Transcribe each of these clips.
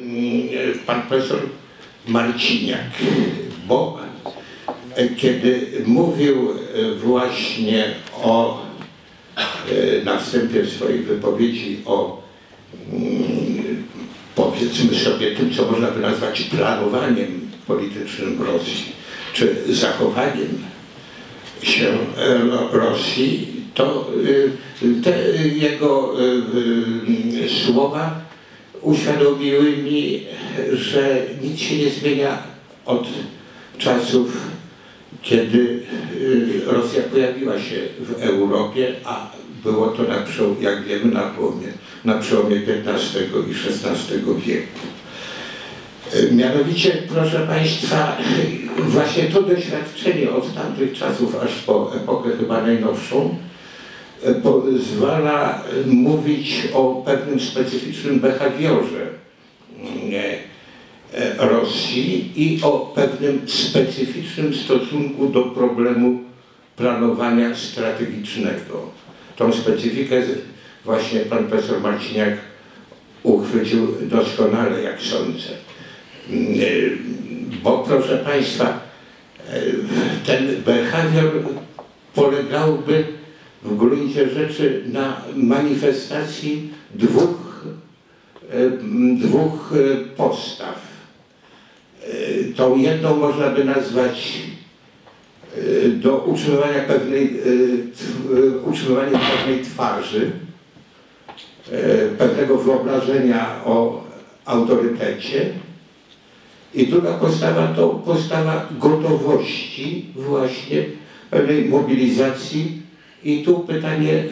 mm, pan profesor Marciniak, bo kiedy mówił właśnie o, na wstępie swojej wypowiedzi o mm, powiedzmy sobie tym, co można by nazwać planowaniem politycznym Rosji, czy zachowaniem się Rosji, to te jego słowa uświadomiły mi, że nic się nie zmienia od czasów, kiedy Rosja pojawiła się w Europie, a było to na przełomie, jak wiemy, na przełomie, na przełomie XV i XVI wieku. Mianowicie, proszę Państwa, właśnie to doświadczenie od tamtych czasów aż po epokę chyba najnowszą pozwala mówić o pewnym specyficznym behawiorze Rosji i o pewnym specyficznym stosunku do problemu planowania strategicznego. Tą specyfikę właśnie pan profesor Marciniak uchwycił doskonale, jak sądzę. Bo proszę Państwa, ten behawior polegałby w gruncie rzeczy na manifestacji dwóch, dwóch postaw. Tą jedną można by nazwać do utrzymywania pewnej, utrzymywania pewnej twarzy, pewnego wyobrażenia o autorytecie, i druga postawa to postawa gotowości właśnie pewnej mobilizacji. I tu pytanie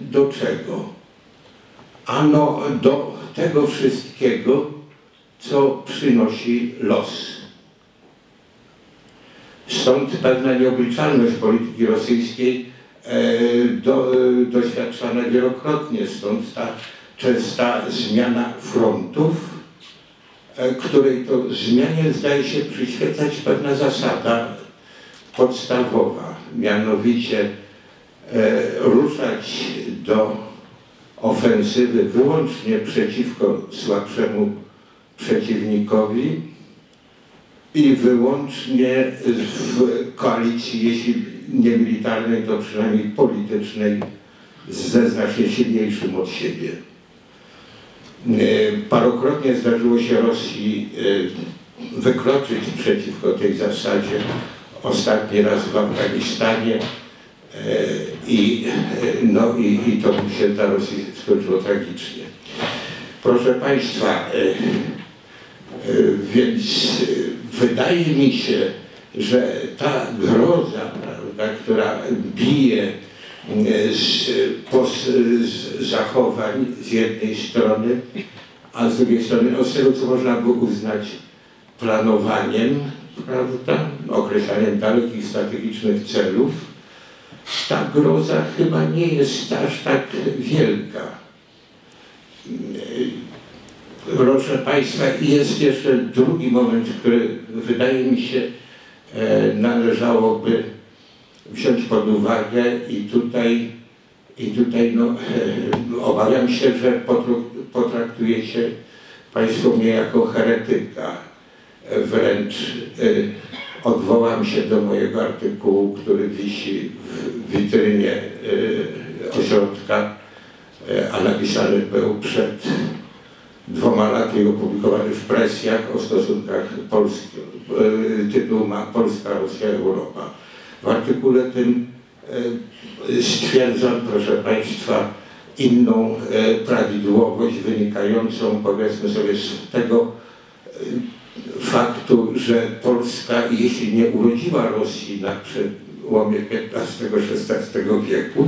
do czego? Ano do tego wszystkiego, co przynosi los. Stąd pewna nieobliczalność polityki rosyjskiej e, do, doświadczana wielokrotnie, stąd ta częsta zmiana frontów, E, której to zmianie zdaje się przyświecać pewna zasada podstawowa, mianowicie e, ruszać do ofensywy wyłącznie przeciwko słabszemu przeciwnikowi i wyłącznie w koalicji, jeśli nie militarnej, to przynajmniej politycznej, ze znacznie silniejszym od siebie. E, parokrotnie zdarzyło się Rosji e, wykroczyć przeciwko tej zasadzie. Ostatni raz w Afganistanie e, i, no, i, i to się dla Rosji skończyło tragicznie. Proszę Państwa, więc wydaje mi się, że ta groza, prawda, która bije z, z zachowań z jednej strony, a z drugiej strony od tego, co można by uznać planowaniem, prawda, określaniem dalekich strategicznych celów, ta groza chyba nie jest aż tak wielka. Proszę Państwa, jest jeszcze drugi moment, który wydaje mi się e, należałoby wziąć pod uwagę i tutaj, i tutaj no, obawiam się, że potraktujecie Państwo mnie jako heretyka. Wręcz y, odwołam się do mojego artykułu, który wisi w witrynie ośrodka, y, a napisany był przed dwoma laty opublikowany w presjach o stosunkach Polski. Tytuł ma Polska, Rosja, Europa. W artykule tym e, stwierdzam, proszę Państwa, inną e, prawidłowość wynikającą, powiedzmy sobie, z tego faktu, że Polska, jeśli nie urodziła Rosji na przełomie XV-XVI wieku,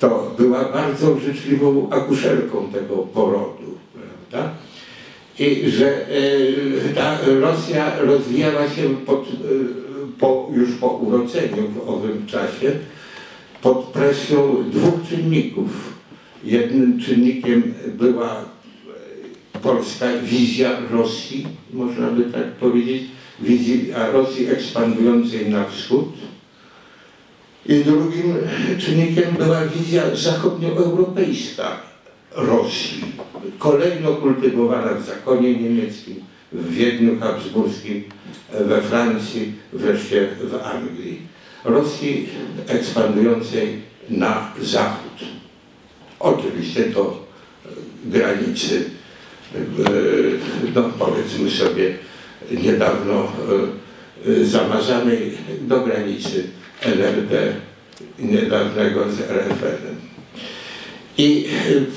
to była bardzo życzliwą akuszerką tego porodu, prawda? I że e, ta Rosja rozwijała się pod po, już po urodzeniu w owym czasie pod presją dwóch czynników. Jednym czynnikiem była e, polska wizja Rosji, można by tak powiedzieć, wizja Rosji ekspandującej na wschód. Drugim czynnikiem była wizja zachodnioeuropejska Rosji. Kolejno kultywowana w zakonie niemieckim, w Wiedniu Habsburskim, we Francji, wreszcie w Anglii. Rosji ekspandującej na zachód. Oczywiście do granicy, no powiedzmy sobie, niedawno zamazanej do granicy LRD niedawnego z RFN-em. I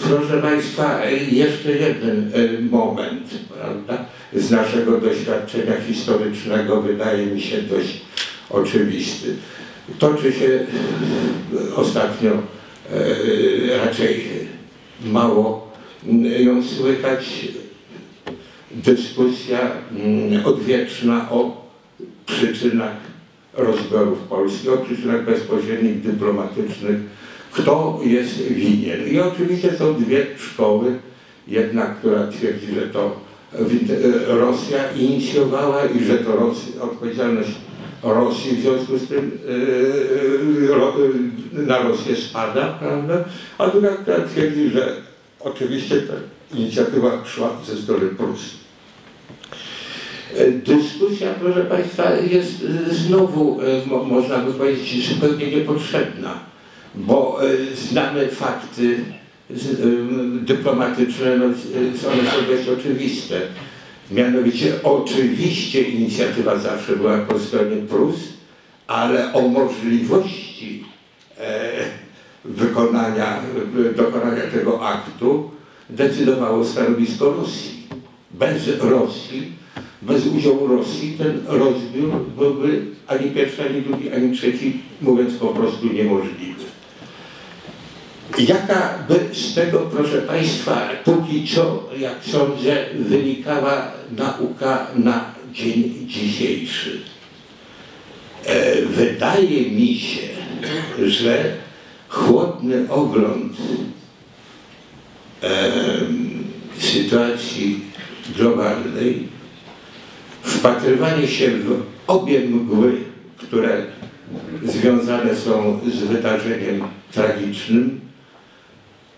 proszę Państwa, jeszcze jeden moment, prawda, z naszego doświadczenia historycznego wydaje mi się dość oczywisty. Toczy się ostatnio raczej mało ją słychać dyskusja odwieczna o przyczynach rozbiorów Polski, o bezpośrednich, dyplomatycznych, kto jest winien. I oczywiście są dwie szkoły, jedna, która twierdzi, że to Rosja inicjowała i że to Rosja, odpowiedzialność Rosji w związku z tym yy, na Rosję spada, prawda? A druga, która twierdzi, że oczywiście ta inicjatywa szła ze strony Prus. Dyskusja, proszę Państwa, jest znowu, można by powiedzieć, zupełnie niepotrzebna, bo znamy fakty dyplomatyczne, no, one są dość oczywiste. Mianowicie oczywiście inicjatywa zawsze była po stronie Prus, ale o możliwości e, wykonania, dokonania tego aktu decydowało stanowisko Rosji. Bez Rosji, bez udziału Rosji ten rozbiór byłby ani pierwszy, ani drugi, ani trzeci, mówiąc po prostu niemożliwy. Jaka by z tego, proszę Państwa, póki co, jak sądzę, wynikała nauka na dzień dzisiejszy? E, wydaje mi się, że chłodny ogląd e, sytuacji globalnej, wpatrywanie się w obie mgły, które związane są z wydarzeniem tragicznym,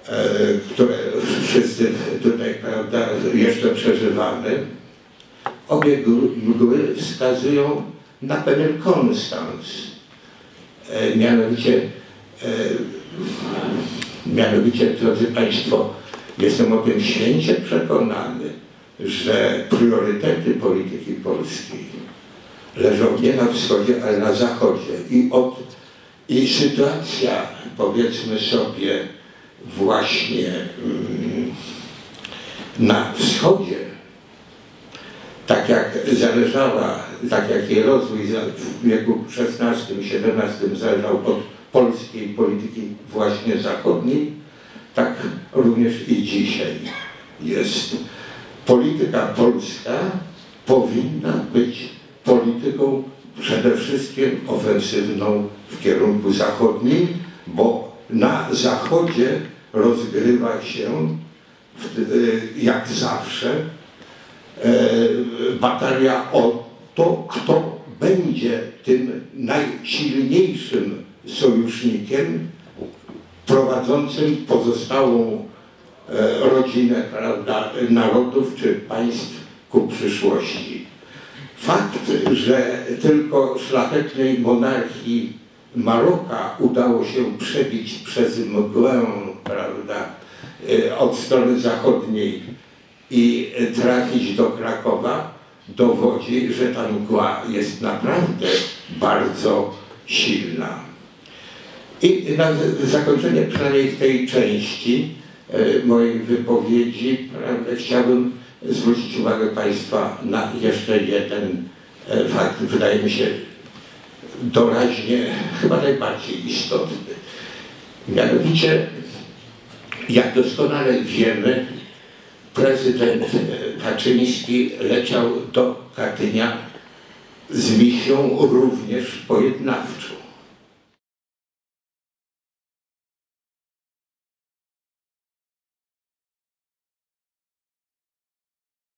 e, które wszyscy tutaj prawda, jeszcze przeżywamy, obie mgły wskazują na pewien konstans. E, mianowicie E, mianowicie, drodzy Państwo, jestem o tym święcie przekonany, że priorytety polityki polskiej leżą nie na wschodzie, ale na zachodzie. I, od, i sytuacja, powiedzmy sobie, właśnie mm, na wschodzie, tak jak zależała, tak jak jej rozwój w wieku XVI-XVII zależał od polskiej polityki właśnie zachodniej, tak również i dzisiaj jest. Polityka polska powinna być polityką przede wszystkim ofensywną w kierunku zachodnim, bo na zachodzie rozgrywa się jak zawsze e, batalia o to, kto będzie tym najsilniejszym sojusznikiem prowadzącym pozostałą e, rodzinę prawda, narodów czy państw ku przyszłości. Fakt, że tylko szlachetnej monarchii Maroka udało się przebić przez mgłę prawda, e, od strony zachodniej i trafić do Krakowa, dowodzi, że ta mgła jest naprawdę bardzo silna. I na zakończenie przynajmniej w tej części e, mojej wypowiedzi prawda, chciałbym zwrócić uwagę Państwa na jeszcze jeden e, fakt, wydaje mi się doraźnie, chyba najbardziej istotny. Mianowicie, jak doskonale wiemy, prezydent Kaczyński leciał do Katynia z misją również pojednawczą